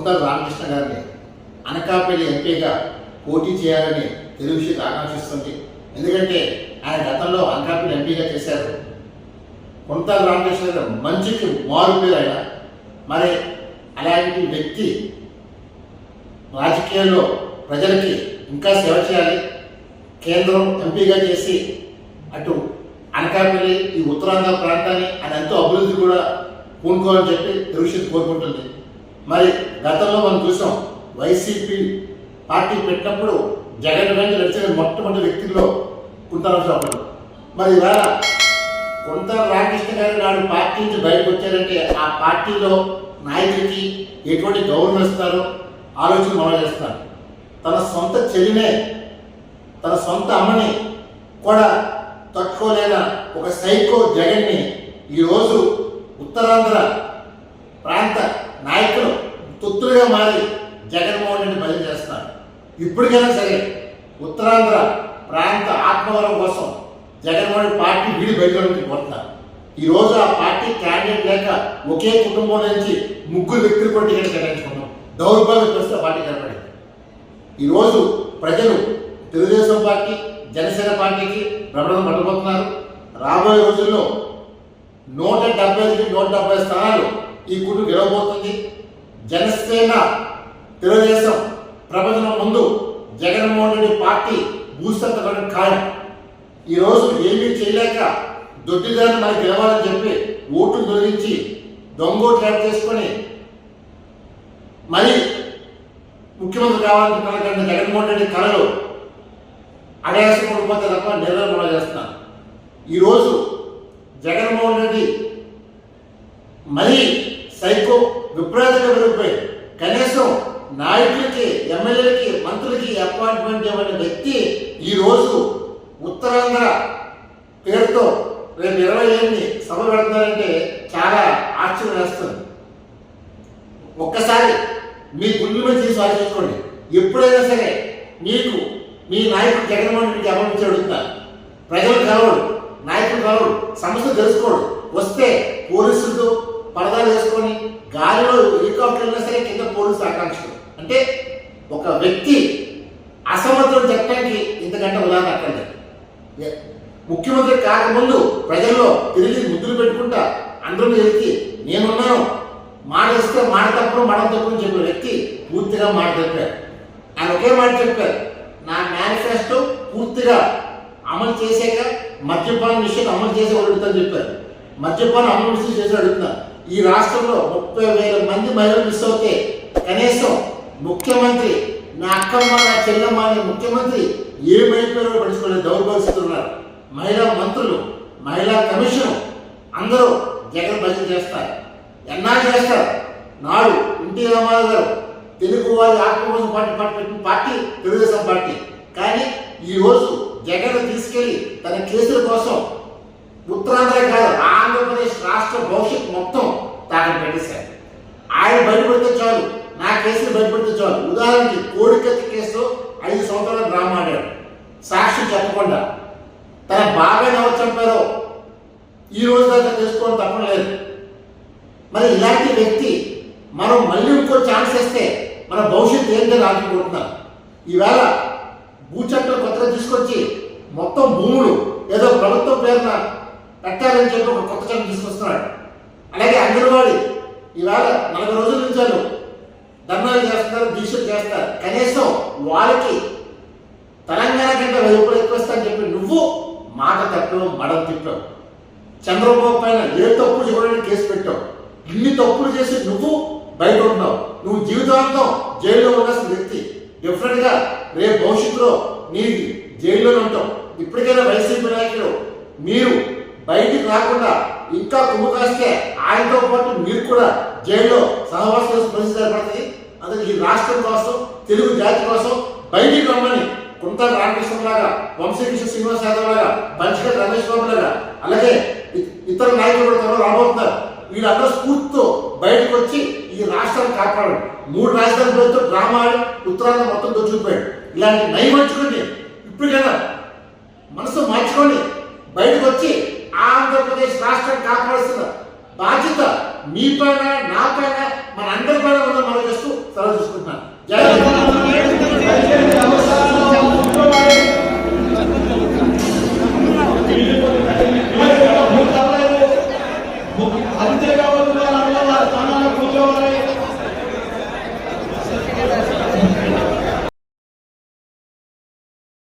కుంతల రామకృష్ణ గారిని అనకాపల్లి ఎంపీగా పోటీ చేయాలని తెలుగుశీత ఆకాంక్షిస్తుంది. ఎందుకంటే ఆయన గతంలో అనకాపల్లి ఎంపీగా చేశారు. కుంతల రామకృష్ణ గారు మంచికి మారు పేరు ఆయన మరి అలాంటి వ్యక్తి రాజకీయాల్లో ప్రజలకి ఇంకా సేవ చేయాలి. కేంద్రం ఎంపీగా చేసి అటు అనకాపల్లి ఈ ఉత్తరాంధ్ర ప్రాంతాన్ని అది ఎంతో అభివృద్ధి కూడా పూనుకోవాలని చెప్పి తెలుగుశక్తి కోరుకుంటుంది. మరి గతంలో మనం చూసాం వైసీపీ పార్టీ పెట్టినప్పుడు జగన్ వెంట నడిచిన మొట్టమొదటి వ్యక్తుల్లో కుంటారావు మరి ఇవాళ కొంత రామకృష్ణ గారు నాడు పార్టీ నుంచి బయటకు వచ్చారంటే ఆ పార్టీలో నాయకుడికి ఎటువంటి గౌరవం ఇస్తారో? ఆలోచన మొదలు చేస్తారు. తన సొంత చెల్లినే తన సొంత అమ్మని కూడా తట్టుకోలేన ఒక సైకో జగన్ని ఈరోజు ఉత్తరాంధ్ర ప్రాంత నాయకులు తొత్తులుగా మారి జగన్మోహన్ రెడ్డి బయలు చేస్తున్నారు ఇప్పటికైనా సరే ఉత్తరాంధ్ర ప్రాంత ఆత్మవరం కోసం జగన్మోహన్ పార్టీ వీడి బయటలోకి పోతున్నారు ఈ రోజు ఆ పార్టీ క్యాండిడేట్ లేక ఒకే కుటుంబం నుంచి ముగ్గురు వ్యక్తులు కూడా టికెట్ కేటాయించుకున్నాం. దౌర్భాగ్య పరిస్థితి పార్టీ కనపడింది ఈరోజు ప్రజలు తెలుగుదేశం పార్టీ జనసేన పార్టీకి భ్రమణం పట్టబోతున్నారు. రాబోయే రోజుల్లో నూట డెబ్బై నుంచి నూట డెబ్బై స్థానాలు ఈ కుటుంబం గెలవబోతుంది. జనసేన తెలుగుదేశం ప్రపంచం ముందు జగన్మోహన్ రెడ్డి పార్టీ భూస్థితపడడం ఖాయం. ఈరోజు ఏమీ చేయలేక దొడ్డిదారు మనకి గెలవాలని చెప్పి ఓట్లు దొరికించి దొంగ యాడ్ చేసుకొని మరి ముఖ్యమంత్రి కావాలనుకున్నటువంటి జగన్మోహన్ రెడ్డి కళలు అడయాసం పడిపోతే తప్ప నిర్వహణ చేస్తున్నారు. ఈరోజు జగన్మోహన్ రెడ్డి మరీ సైకో విపరీతంగా పెరిగిపోయి కనీసం నాయకులకి ఎమ్మెల్యేలకి మంత్రులకి అపాయింట్మెంట్ ఇవ్వని వ్యక్తి ఈరోజు ఉత్తరాంధ్ర పేరుతో రేపు ఇరవై ఎనిమిది సభ పెడతారంటే చాలా ఆశ్చర్యం వేస్తుంది. ఒక్కసారి మీ గుండె మీద తీసి ఆలోచించుకోండి. ఎప్పుడైనా సరే మీకు మీ నాయకుడు జగన్మోహన్ రెడ్డికి అభివృద్ధి అడుగుతున్నారు ప్రజలు కలవడు నాయకుడు కలవడు సమస్య తెలుసుకోడు వస్తే పోలీసు అంటే ఒక వ్యక్తి అసమర్థం చెప్పడానికి ఇంతకంటే ఉదాహరణ అక్కర్లేదు. ముఖ్యమంత్రి కాకముందు ప్రజల్లో తిరిగి ముద్దులు పెట్టుకుంటా అందరూ ఎత్తి నేనున్నాను మాట ఇస్తే మాట తప్పుడు మాట తప్పుడు చెప్పిన వ్యక్తి పూర్తిగా మాట చెప్పారు ఆయన ఒకే మాట చెప్పారు నా మేనిఫెస్టో పూర్తిగా అమలు చేసాక మద్యపాన విషయం అమలు చేసి అడుగుతాను చెప్పారు. మద్యపానం అమలు విషయం చేసి అడుగుతున్నారు. ఈ రాష్ట్రంలో ముప్పై వేల మంది మహిళలు మిస్ అవుతే కనీసం ముఖ్యమంత్రి నా అక్కమ్మ నా చెల్లమ్మ అనే ముఖ్యమంత్రి ఏమైపోయారో పడుచుకోలేదు దౌర్భాగ్యస్తులు ఉన్నారు. మహిళా మంత్రులు మహిళా కమిషన్ అందరూ జగన్ భజన చేస్తారు. ఎన్నా చేస్తారు? నాడు ఎన్టీ రామారావు గారు తెలుగు వారి ఆత్మకోసం పార్టీ పార్టీ పెట్టిన పార్టీ తెలుగుదేశం పార్టీ. కానీ ఈ రోజు జగన్ తీసుకెళ్ళి తన కేసుల కోసం ఉత్తరాంధ్ర కాదు ఆంధ్రప్రదేశ్ రాష్ట్ర భవిష్యత్ మొత్తం తాకట్టు పెట్టేశారు. ఆయన బయటపడితే చాలు నా కేసులు బయటపడితే కూర్చోవాలి ఉదాహరణకి కోడికత్తి కేసు ఐదు సంవత్సరాల డ్రామా ఆడాడు సాక్షి చెప్పకుండా. తన బాబాయ్ ఎవరు చంపారో ఈ రోజు దాకా తెలుసుకోవడం తప్పడం లేదు. మరి ఇలాంటి వ్యక్తి మనం మళ్ళీ ఇంకో ఛాన్స్ ఇస్తే మన భవిష్యత్తు ఏంటని ఆదుకుంటున్నాం ఈవేళ భూచట్టం కొత్తగా తీసుకొచ్చి మొత్తం భూములు ఏదో ప్రభుత్వం పేరున పెట్టాలని చెప్పి ఒక కొత్త చట్టం తీసుకొస్తున్నాడు. అలాగే అంగన్వాడీ. ఈవేళ నలభై రోజుల నుంచాలు ధర్నాలు చేస్తున్నారు దీక్షలు చేస్తారు కనీసం వాళ్ళకి తెలంగాణ కంటే వైపు రూపాయలు ఎక్కువ చెప్పి నువ్వు మాట తప్పావు మడం తిప్పావు. చంద్రబాబు పైన ఏ తప్పు చూడడానికి కేసు పెట్టావు? ఇన్ని తప్పులు చేసి నువ్వు బయట ఉన్నావు నువ్వు జీవితాంతం జైల్లో ఉండాల్సిన వ్యక్తి. డెఫినెట్గా రేపు భవిష్యత్తులో నీ జైల్లోనే ఉంటావు. ఇప్పటికైనా వైసీపీ నాయకులు మీరు బయటికి రాకుండా ఇంకా కుమ్ము కాస్తే ఆయనతో పాటు మీరు కూడా జైల్లో సహవాసం చేసిన పరిస్థితి ఏర్పడుతుంది అందుకే ఈ రాష్ట్రం కోసం తెలుగు జాతి కోసం బయటికి రమ్మని కుంత రామకృష్ణ లాగా వంశీకృష్ణ శ్రీనివాస్ యాదవ్ లాగా పంచకట్ రమేష్ బాబు లాగా అలాగే ఇతర నాయకులు కూడా త్వరలో రాబోతున్నారు. వీళ్ళందరూ స్ఫూర్తితో బయటకు వచ్చి ఈ రాష్ట్రాన్ని కాపాడు మూడు రాజధాని పేరుతో గ్రామాలు ఉత్తరాంధ్ర మొత్తం దొచ్చుకుపోయాడు ఇలాంటి నయమంచుకుని ఇప్పటికైనా మనసు మార్చుకొని బయటకు వచ్చి ఆంధ్రప్రదేశ్ రాష్ట్రం కాపాడాల్సిన బాధ్యత మీ పైన అంతేకావాలి